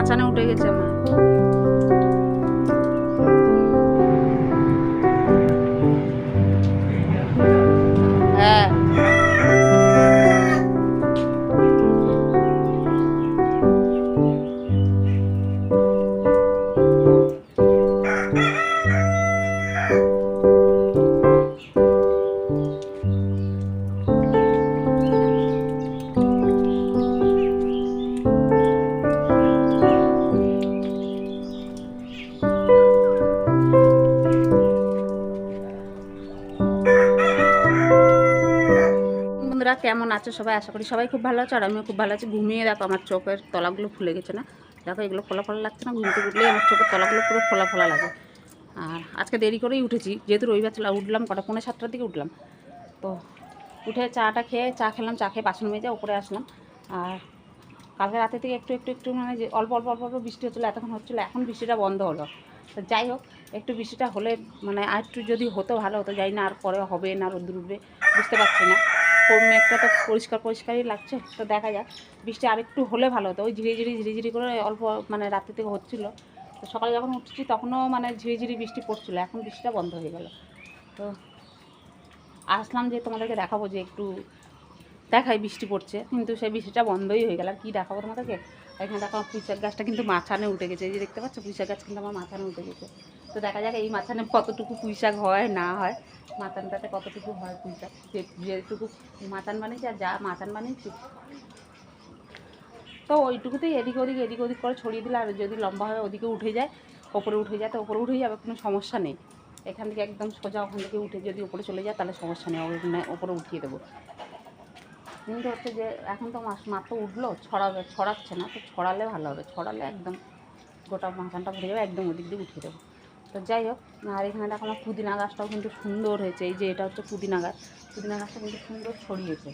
মাচানে উঠে গেছে আমার। কেমন আছো সবাই? আশা করি সবাই খুব ভালো আছো, আর আমিও খুব ভালো আছি। ঘুমিয়ে দেখো, আমার চোখের তলাগুলো ফুলে গেছে না? দেখো, এগুলো ফোলা ফোলা লাগছে না? ঘুমতে উঠলেই আমার চোখের তলাগুলো পুরো ফোলা ফোলা লাগে। আর আজকে দেরি করেই উঠেছি, যেহেতু রবিবার ছিল উঠলাম কটা? পৌনে সাতটার দিকে উঠলাম। তো উঠে চাটা খেয়ে, চা খেলাম, চা খেয়ে বাসন মেজে উপরে আসলাম। আর কালকে রাতে থেকে একটু একটু একটু মানে যে অল্প অল্প অল্প অল্প বৃষ্টি হচ্ছিল, এতক্ষণ হচ্ছিল, এখন বৃষ্টিটা বন্ধ হলো। তো যাই হোক, একটু বৃষ্টিটা হলে মানে আর একটু যদি হতো, ভালো হতো। যাই না, আর পরে হবে না, রোদ্দুর উঠবে, বুঝতে পারছি না। মেঘটা তো পরিষ্কার পরিষ্কারই লাগছে, তো দেখা যাক। বৃষ্টি আরেকটু হলে ভালো হতো, ওই ঝিরি ঝিরি ঝিরি ঝিরি করে অল্প মানে রাত্রি থেকে হচ্ছিল। তো সকালে যখন উঠছি তখনও মানে ঝিরি ঝিরি বৃষ্টি পড়ছিলো, এখন বৃষ্টিটা বন্ধ হয়ে গেল। তো আসলাম যে তোমাদেরকে দেখাবো যে একটু দেখাই বৃষ্টি পড়ছে, কিন্তু সেই বৃষ্টিটা বন্ধই হয়ে গেল। আর কী দেখাবো তোমাদেরকে? এখানে দেখো পুঁইশাক গাছটা কিন্তু মাছানে উঠে গেছে, এই যে দেখতে পাচ্ছ পুঁইশাক গাছ কিন্তু আমার মাথানে উঠে গেছে। তো দেখা যাক এই মাছানে কতটুকু পুঁইশাক হয়, না হয়। মাথানটাতে কতটুকু হয় যে যেটুকু মাথান বানিয়েছি আর যা মাথান বানিয়েছি। তো ওইটুকুতেই এদিক ওদিক এদিক ওদিক করে ছড়িয়ে দিলে আর যদি লম্বা হয়ে ওদিকে উঠে যায়, ওপরে উঠে যায়, তো ওপরে উঠে যাবে, কোনো সমস্যা নেই। এখান থেকে একদম সোজা ওখান থেকে উঠে যদি ওপরে চলে যায়, তাহলে সমস্যা নেই ওপরে উঠিয়ে দেবো। কিন্তু হচ্ছে যে এখন তো মাস মাত্র উঠল, ছড়াবে ছড়াচ্ছে না, তো ছড়ালে ভালো হবে। ছড়ালে একদম গোটা মাথানটা ভরে যাবে, একদম ওদিক দিয়ে উঠিয়ে দেবো। তো যাই হোক, আর এখানে দেখো আমার পুদিনা গাছটাও কিন্তু সুন্দর হয়েছে। এই যে এটা হচ্ছে পুদিনা গাছ। পুদিনা গাছটা কিন্তু সুন্দর ছড়িয়েছে।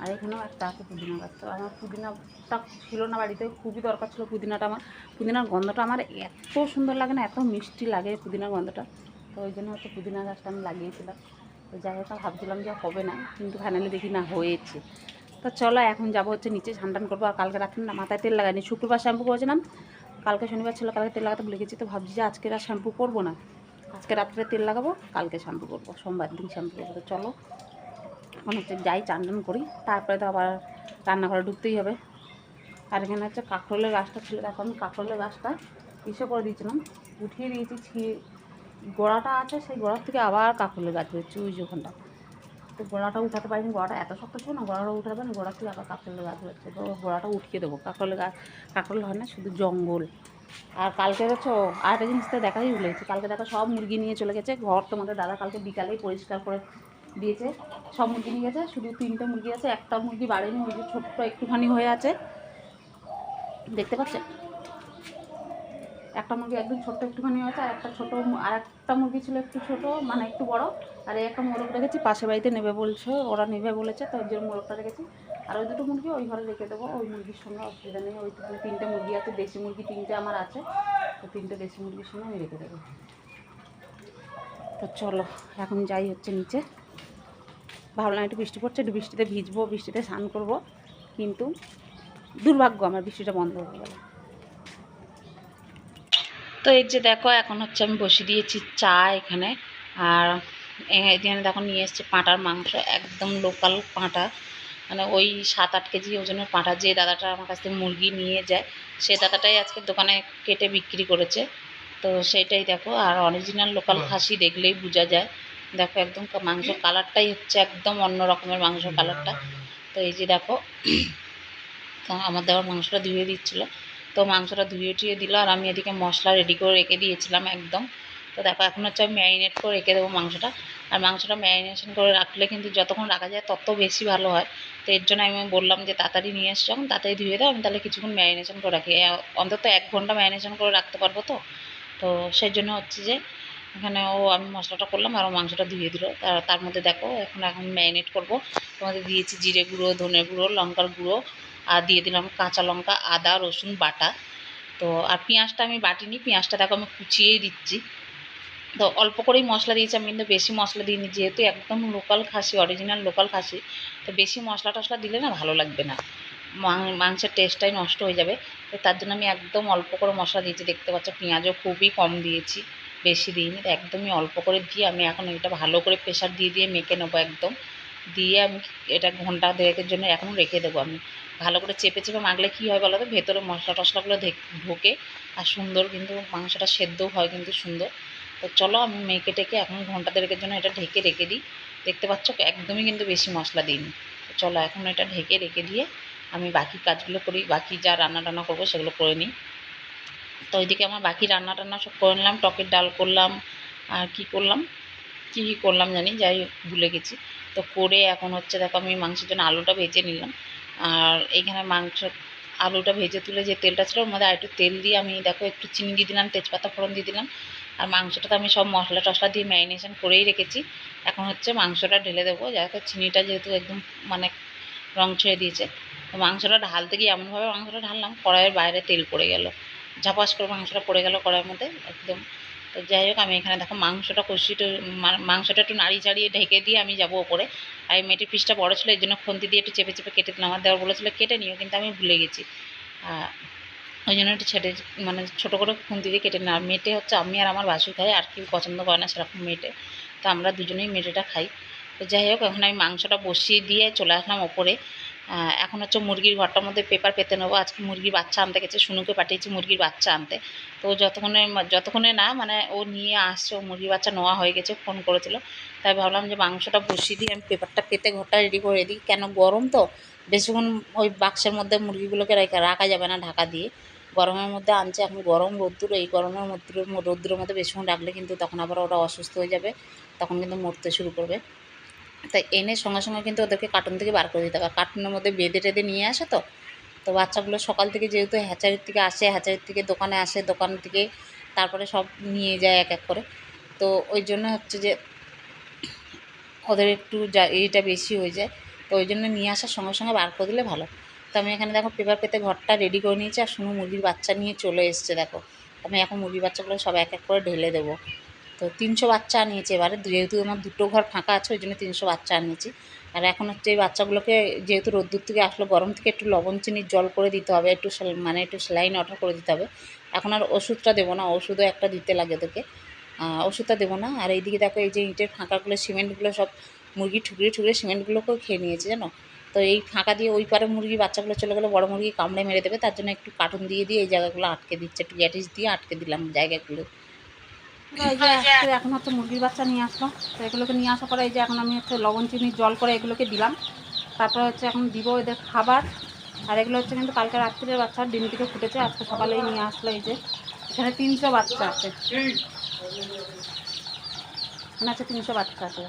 আর এখানেও একটা আছে পুদিনা গাছ। তো আমার পুদিনাটা ছিল না বাড়িতে, খুবই দরকার ছিল পুদিনাটা আমার। পুদিনার গন্ধটা আমার এত সুন্দর লাগে না, এত মিষ্টি লাগে পুদিনার গন্ধটা। তো ওই জন্য হচ্ছে পুদিনা গাছটা আমি লাগিয়েছিলাম। তো যাই হোক ভাবছিলাম যে হবে না, কিন্তু ফাইনালি দেখি না, হয়েছে। তো চলো, এখন যাব হচ্ছে নিচে স্নান করব। আর কালকে রাত্রে না মাথায় তেল লাগাইনি। শুক্রবার শ্যাম্পু করেছিলাম। কালকে শনিবার ছিল, কালকে তেল লাগাতে ভুলে গেছি, তো ভাবছি যে আজকে আর শ্যাম্পু করব না। আজকে রাত্রে তেল লাগাবো, কালকে শ্যাম্পু করব, সোমবার দিন শ্যাম্পু করব, তো চলো। এখন হচ্ছে যাই, চান করি, তারপরে তো আবার রান্নাঘরে ঢুকতেই হবে। আর এখানে হচ্ছে কাঁকরোলের গাছটা ছিল আমি কাঁকরোলের গাছটা ইসে করে দিয়েছিলাম, উঠিয়ে দিয়েছি গোড়াটা আছে, সেই গোড়ার থেকে আবার কাঁকরোলের গাছ হয়েছে ওই যে ওখানটা। তো গোড়াটা উঠাতে পারিনি, গোড়াটা এত শক্ত ছিল না, গোড়াটা উঠাতে পারিনি, গোড়া থেকে আবার কাঁকরোলের গাছ হচ্ছে তো গোড়াটা উঠিয়ে দেবো কাঁকরোলের গাছ, কাঁকরোল হয় না, শুধু জঙ্গল। আর কালকে হচ্ছে আর একটা জিনিসটা দেখাই ভুলেছি, কালকে দেখো সব মুরগি নিয়ে চলে গেছে, ঘর তোমাদের দাদা কালকে বিকালেই পরিষ্কার করে দিয়েছে, সব মুরগি নিয়ে গেছে, শুধু তিনটে মুরগি আছে, একটা মুরগি বাড়িনি মুরগি ছোট্ট একটুখানি হয়ে আছে। দেখতে পাচ্ছেন একটা মুরগি একদম ছোট্ট একটুখানি হয়েছে, আর একটা ছোটো আর একটা মুরগি ছিল একটু ছোট মানে একটু বড়, আর এই একটা মোরগ রেখেছি পাশের বাড়িতে নেবে বলছে, ওরা নেবে বলেছে, তো ওই জন্য মোরগটা রেখেছি আর ওই দুটো মুরগি ওই ঘরে রেখে দেবো, ওই মুরগির সঙ্গে অসুবিধা নেই, ওই তিনটে মুরগি আছে, দেশি মুরগি তিনটে আমার আছে, তো তিনটে দেশি মুরগির সঙ্গে আমি রেখে দেবো। তো চলো, এখন যাই হচ্ছে নিচে। ভাবলাম একটু বৃষ্টি পড়ছে, একটু বৃষ্টিতে ভিজবো, বৃষ্টিতে স্নান করব, কিন্তু দুর্ভাগ্য, আমার বৃষ্টিটা বন্ধ হয়ে গেল। তো এই যে দেখো এখন হচ্ছে আমি বসে দিয়েছি চা এখানে। আর এখানে দেখো নিয়ে এসছে পাঁটার মাংস একদম লোকাল পাঁটা। মানে ওই সাত আট কেজি ওজনের পাঁটা যে দাদাটা আমার কাছ থেকে মুরগি নিয়ে যায় সে দাদাটাই আজকে দোকানে কেটে বিক্রি করেছে। তো সেটাই দেখো আর অরিজিনাল লোকাল খাসি দেখলেই বোঝা যায়। দেখো একদম মাংস কালারটাই হচ্ছে একদম অন্য রকমের মাংস কালারটা তো এই যে দেখো আমার দেওয়ার মাংসটা ধুয়ে দিচ্ছিল। তো মাংসটা ধুয়ে টুয়ে দিল আর আমি এদিকে মশলা রেডি করে রেখে দিয়েছিলাম একদম। তো দেখো, এখন হচ্ছে আমি ম্যারিনেট করে রেখে দেবো মাংসটা। আর মাংসটা ম্যারিনেশন করে রাখলে কিন্তু যতক্ষণ রাখা যায় তত বেশি ভালো হয়। তো এর জন্য আমি বললাম যে, তাড়াতাড়ি নিয়ে এসে, যখন তাড়াতাড়ি ধুয়ে দাও, আমি তাহলে কিছুক্ষণ ম্যারিনেশন করে রাখি। অন্তত এক ঘণ্টা ম্যারিনেশন করে রাখতে পারব তো? তো সেই জন্য হচ্ছে যে, এখানে ও, আমি মশলাটা করলাম আর ও মাংসটা ধুয়ে দিল। তার মধ্যে দেখো, এখন এখন ম্যারিনেট করব। তোমাদের দিয়েছি জিরে গুঁড়ো, ধনে গুঁড়ো, লঙ্কার গুঁড়ো। আর দিয়ে দিলাম কাঁচা লঙ্কা, আদা, রসুন, বাটা। তো আর পেঁয়াজটা আমি বাটিনি, পেঁয়াজটা দেখো আমি কুচিয়েই দিচ্ছি। তো অল্প করেই মশলা দিয়েছি, আমি কিন্তু বেশি মশলা দিইনি, যেহেতু একদম লোকাল খাসি অরিজিনাল লোকাল খাসি। তো বেশি মশলা টশলা দিলে না ভালো লাগবে না। মাংসের টেস্টটাই নষ্ট হয়ে যাবে। তো তার জন্য আমি একদম অল্প করে মশলা দিয়েছি, দেখতে পাচ্ছ পেঁয়াজও খুবই কম দিয়েছি, বেশি দিইনি। একদমই অল্প করে দিয়ে আমি এখন এটা ভালো করে প্রেশার দিয়ে দিয়ে মেখে নেব একদম। দিয়ে আমি এটা ঘণ্টা দেড়েকের জন্য এখন রেখে দেবো আমি। ভালো করে চেপে চেপে মাখলে কী হয় বলো তো? ভেতরে মশলা টশলাগুলো ঢোকে আর সুন্দর কিন্তু মাংসটা সেদ্ধও হয় কিন্তু সুন্দর। তো চলো আমি মেখে টেকে এখন ঘণ্টা দেড়েকের জন্য এটা ঢেকে রেখে দিই। দেখতে পাচ্ছ একদমই কিন্তু বেশি মশলা দিইনি। তো চলো এখন এটা ঢেকে রেখে দিয়ে আমি বাকি কাজগুলো করি। বাকি যা রান্না টান্না করব সেগুলো করে নিই। তো ওইদিকে আমার বাকি রান্না টান্না সব করে নিলাম। টকের ডাল করলাম। আর কি করলাম? কী কী করলাম জানি? যাই ভুলে গেছি। তো করে এখন হচ্ছে দেখো আমি মাংসের জন্য আলুটা ভেজে নিলাম। আর এইখানে মাংস, আলুটা ভেজে তুলে যে তেলটা ছিল, ওর মধ্যে আর একটু তেল দিয়ে আমি, দেখো, একটু চিনি দিয়ে দিলাম, তেজপাতা ফোড়ন দিয়ে দিলাম। আর মাংসটা তো আমি সব মশলা টশলা দিয়ে ম্যারিনেশন করেই রেখেছি। এখন হচ্ছে মাংসটা ঢেলে দেবো। যাতে চিনিটা যেহেতু একদম মানে রং ছেড়ে দিয়েছে, তো মাংসটা ঢালতে গিয়ে এমনভাবে মাংসটা ঢাললাম, কড়াইয়ের বাইরে তেল পড়ে গেল। ঝাপাস করে মাংসটা পড়ে গেল কড়াইয়ের মধ্যে, একদম। তো যাই হোক, আমি এখানে দেখো মাংসটা কষিটা মাংসটা একটু নাড়ি চাড়িয়ে ঢেকে দিয়ে আমি যাব ওপরে। আর এই মেটির পিসটা বড়ো ছিল এই জন্য খুন্তি দিয়ে একটু চেপে চেপে কেটে দিলাম। আমার দেওয়ার বলেছিল, কেটে নিও, কিন্তু আমি ভুলে গেছি। ওই জন্য একটু ছেটে মানে ছোটো করে খুন্তি দিয়ে কেটে আর মেটে হচ্ছে, আমি আর আমার বাসু খাই, আর কেউ পছন্দ করে না সেরকম মেটে তো আমরা দুজনেই মেটেটা খাই। তো যাই হোক, এখন আমি মাংসটা বসিয়ে দিয়ে চলে আসলাম ওপরে। এখন হচ্ছে মুরগির ঘরটার মধ্যে পেপার পেতে নেব। আজকে মুরগির বাচ্চা আনতে গেছে শুনুকে পাঠিয়েছি মুরগির বাচ্চা আনতে। তো যতক্ষণে যতক্ষণে না মানে ও নিয়ে আসছে, ও মুরগির বাচ্চা নেওয়া হয়ে গেছে, ফোন করেছিল। তাই ভাবলাম যে মাংসটা বসিয়ে দিই, আমি পেপারটা পেতে ঘরটা রেডি করে দিই। কেন গরম তো? বেশিক্ষণ ওই বাক্সের মধ্যে মুরগিগুলোকে রাখা যাবে না ঢাকা দিয়ে। গরমের মধ্যে আনছে, এখন গরম রোদ্দুর, এই গরমের মধ্যে রোদ্দুরের মধ্যে বেশিক্ষণ রাখলে কিন্তু তখন আবার ওরা অসুস্থ হয়ে যাবে, তখন কিন্তু মরতে শুরু করবে। তাই এনে সঙ্গে সঙ্গে কিন্তু ওদেরকে কার্টুন থেকে বার করে দিতে হবে। কার্টুনের মধ্যে বেঁধে টেঁধে নিয়ে আসে তো? তো বাচ্চাগুলো সকাল থেকে যেহেতু হ্যাচারির থেকে আসে হ্যাচারির থেকে দোকানে আসে, দোকান থেকে তারপরে সব নিয়ে যায় এক এক করে। তো ওই জন্য হচ্ছে যে ওদের একটু যা এইটা বেশি হয়ে যায়। তো ওই জন্য নিয়ে আসার সঙ্গে সঙ্গে বার করে দিলে ভালো। তো আমি এখানে দেখো পেপার পেতে ঘরটা রেডি করে নিয়েছি আর শুনো মুরগির বাচ্চা নিয়ে চলে এসছে দেখো। আমি এখন মুরগির বাচ্চাগুলো সব এক এক করে ঢেলে দেবো। তো তিনশো বাচ্চা আনিয়েছি এবারে। যেহেতু আমার দুটো ঘর ফাঁকা আছে ওই জন্য তিনশো বাচ্চা আনিয়েছি আর এখন হচ্ছে এই বাচ্চাগুলোকে যেহেতু রোদ্দুর থেকে আসলো, গরম থেকে একটু লবণ চিনির জল করে দিতে হবে, একটু মানে একটু স্যালাইন অর্ডার করে দিতে হবে। এখন আর ওষুধটা দেবো না, ওষুধও একটা দিতে লাগে ওদেরকে ওষুধটা দেবো না। আর এইদিকে দেখো এই যে ইটের ফাঁকাগুলো, সিমেন্টগুলো সব মুরগি ঠুকরে ঠুকরে সিমেন্টগুলোকেও খেয়ে নিয়েছে, জানো? তো এই ফাঁকা দিয়ে ওই পারে মুরগি বাচ্চাগুলো চলে গেলে, বড় মুরগি কামড়ে মেরে দেবে, তার জন্য একটু কার্টুন দিয়ে দিয়ে এই জায়গাগুলো আটকে দিচ্ছে, একটু গ্যাটিস দিয়ে আটকে দিলাম জায়গাগুলো। এখন হচ্ছে মুরগির বাচ্চা নিয়ে আসলো। তো এগুলোকে নিয়ে আসার পরে এই যে এখন আমি হচ্ছে লবণ, চিনি, জল করে এগুলোকে দিলাম। তারপরে হচ্ছে এখন দিব এদের খাবার। আর এগুলো হচ্ছে কিন্তু কালকে রাত্রির বাচ্চা ডিম থেকে ফুটেছে। আজকে সকালেই নিয়ে আসলো এই যে। এখানে তিনশো বাচ্চা আছে। এখানে আছে তিনশো বাচ্চা আছে।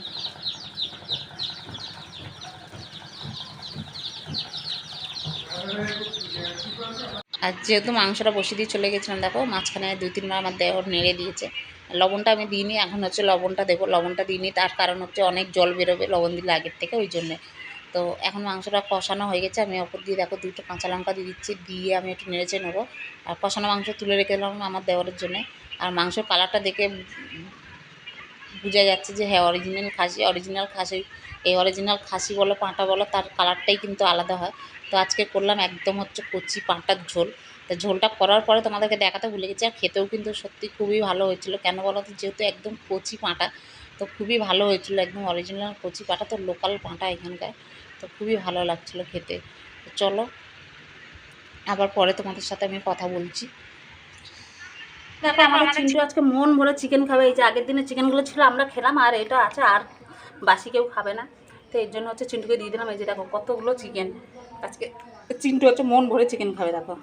আর যেহেতু মাংসটা বসিয়ে দিয়ে চলে গেছিলাম, দেখো, মাঝখানে দুই তিনবার আমার দেওয়ার নেড়ে দিয়েছে। লবণটা আমি দিইনি, এখন হচ্ছে লবণটা দেবো। লবণটা দিইনি, তার কারণ হচ্ছে অনেক জল বেরোবে লবণ দিলে আগের থেকে, ওই জন্যে। তো এখন মাংসটা কষানো হয়ে গেছে, আমি ওপর দিয়ে দেখো দুটো কাঁচা লঙ্কা দিয়ে দিচ্ছি, দিয়ে আমি একটু নেড়েচে নেব। আর কষানো মাংস তুলে রেখে দিলাম আমার দেওয়ারের জন্য। আর মাংসর কালারটা দেখে বোঝা যাচ্ছে যে হ্যাঁ অরিজিনাল খাসি অরিজিনাল খাসি, এই অরিজিনাল খাসি বলো, পাঁটা বলো, তার কালারটাই কিন্তু আলাদা হয়। তো আজকে করলাম একদম হচ্ছে কচি পাঁটার ঝোল। তো ঝোলটা করার পরে তোমাদেরকে দেখাতে ভুলে গেছি, আর খেতেও কিন্তু সত্যি খুবই ভালো হয়েছিল। কেন বলো তো? যেহেতু একদম কচি পাঁটা, তো খুবই ভালো হয়েছিল একদম অরিজিনাল কচি পাঁটা, তো লোকাল পাঁটা এখানকার, তো খুবই ভালো লাগছিল খেতে। তো চলো, আবার পরে তোমাদের সাথে আমি কথা বলছি। দেখো, আমাদের চিন্টু আজকে মন ভরে চিকেন খাবে, এই যে আগের দিনে চিকেনগুলো ছিল, আমরা খেলাম, আর এটা আছে, আর বাসি কেউ খাবে না। তো এর জন্য হচ্ছে চিন্টুকে দিয়ে দিলাম, এই যে দেখো কতগুলো চিকেন আজকে চিন্টু হচ্ছে মন ভরে চিকেন খাবে, দেখো।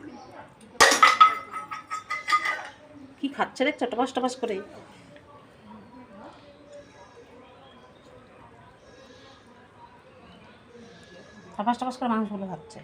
কি খাচ্ছে রে? চটপাস টপাস করে। টপাস টপাস করে মাংসগুলো খাচ্ছে।